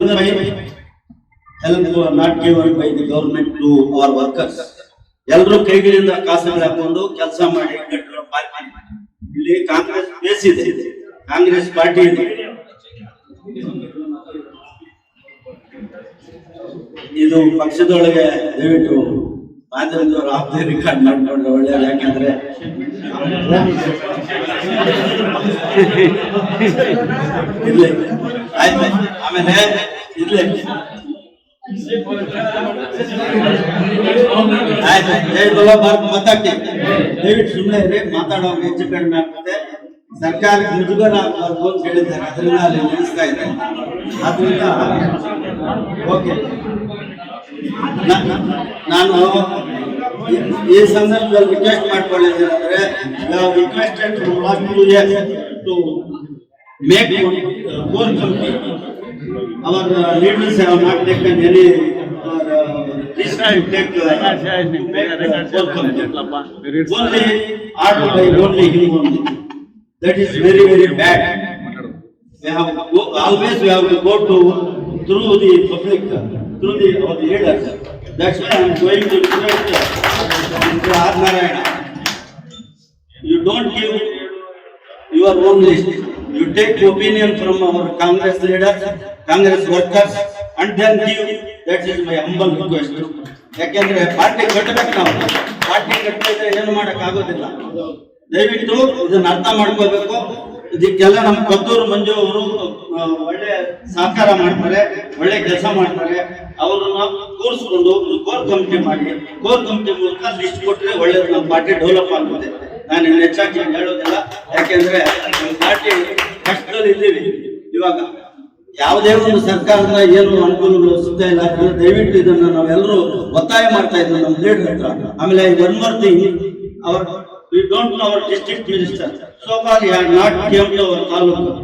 Help not given by the government to our workers. ಎಲ್ಲರೂ ಕೈಗಳಿಂದ ಕಾಸುಗಳು ಹಾಕೊಂಡು ಕೆಲಸ ಮಾಡಿ ಇಲ್ಲಿ ಕಾಂಗ್ರೆಸ್ ಬೇಸ್ ಇದೆ ಕಾಂಗ್ರೆಸ್ ಪಾರ್ಟಿ ಇದೆ. ಇದು ಪಕ್ಷದೊಳಗೆ ದಯವಿಟ್ಟು ಮಾಧ್ಯಮದವರು ಆಪ್ತಿ ರೆಕಾರ್ಡ್ ಮಾಡ್ಕೊಂಡ್ರೆ ಒಳ್ಳೆಯದು, ಯಾಕಂದ್ರೆ ಇರ್ಲಿ ಆಯ್ತು. ಆಮೇಲೆ ಇರ್ಲಿ. ಆಯ್ತು, ಜೈ ಬಲ್ಲ ಭಾರತ್ ಮಾತಾಡ್ತಿ ದಯವಿಟ್ಟು ಸುಮ್ಮನೆ ಇರಿ ಮಾತಾಡೋ ಹೆಚ್ಚು ಕಡಿಮೆ ಆಗ್ತದೆ. ಸರ್ಕಾರ ಮುಜುಗರ ಆಗಬಾರ್ದು ಅಂತ ಹೇಳಿದ್ದಾರೆ. ಅದರಿಂದ ಅಲ್ಲಿ ನಿಲ್ಲಿಸ್ತಾ ಇದೆ. ಅದರಿಂದ ಓಕೆ. ನಾನು ಈ- ಸಂದರ್ಭದಲ್ಲಿ ರಿಕ್ವೆಸ್ಟ್ ಮಾಡ್ಕೊಂಡಿದ್ದೇನೆ ಅಂದ್ರೆ requested to make core committee our uh, leaders have not taken any uh, risk to take uh, core committee. Only ordered by only him only. That is very, very bad. We have, go- always we have to go to, through the public, through the, our leaders. That's why I am going to request Mr. R. Narayana. You don't give your own list. You take opinion from our Congress leaders, Congress workers, and then give. That is my humble request. ಯಾಕೆಂದ್ರೆ party ಕಟ್ಟಬೇಕು ನಾವು. Party ಕಟ್ಟಿದ್ರೆ ಏನು ಮಾಡಕ್ ಆಗೋದಿಲ್ಲ. ದಯವಿಟ್ಟು ಇದನ್ನ ಅರ್ಥ ಮಾಡ್ಕೋಬೇಕು ಇದಕ್ಕೆಲ್ಲ ನಮ್ಮ ಕದ್ದೂರು ಮಂಜು ಅವರು ಒಳ್ಳೆ ಸಹಕಾರ ಮಾಡ್ತಾರೆ ಒಳ್ಳೆ ಕೆಲಸ ಮಾಡ್ತಾರೆ. ಅವ್ರನ್ನ ಕೂರಿಸ್ಕೊಂಡು ಕೋರ್ ಕಮಿಟಿ ಮಾಡಿ. ಕೋರ್ ಕಮಿಟಿ ಮೂಲಕ ಲಿಸ್ಟ್ ಕೊಟ್ಟರೆ ಒಳ್ಳೇದು. ನಮ್ಮ ಪಾರ್ಟಿ ಡೆವಲಪ್ ಆಗುತ್ತೆ. ನಾನು ಹೆಚ್ಚಾಗಿ ಹೇಳೋದಿಲ್ಲ. ಯಾಕೆಂದ್ರೆ ಪಾರ್ಟಿ ಕಷ್ಟದಲ್ಲಿ ಇದ್ದೀವಿ. ಇವಾಗ ಯಾವುದೇ ಒಂದು ಸರ್ಕಾರದ ಏನು ಅನುಕೂಲಗಳು ಸಿಗ್ತಾ ಇಲ್ಲ ದಯವಿಟ್ಟು ಇದನ್ನ ನಾವೆಲ್ಲರೂ ಒತ್ತಾಯ ಮಾಡ್ತಾ ಇದ್ದೀವಿ ನಮ್ಮ ಲೀಡರ್ ಹತ್ರ. ಆಮೇಲೆ one more our we don't know our district minister so far you have not came to our taluk.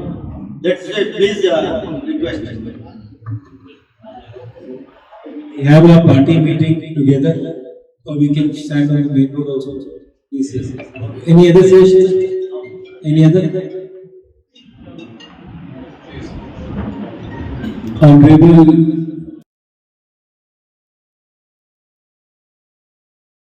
That's please request We have a party meeting together, or we can stand on the. Any other suggestions? Any other? Honorable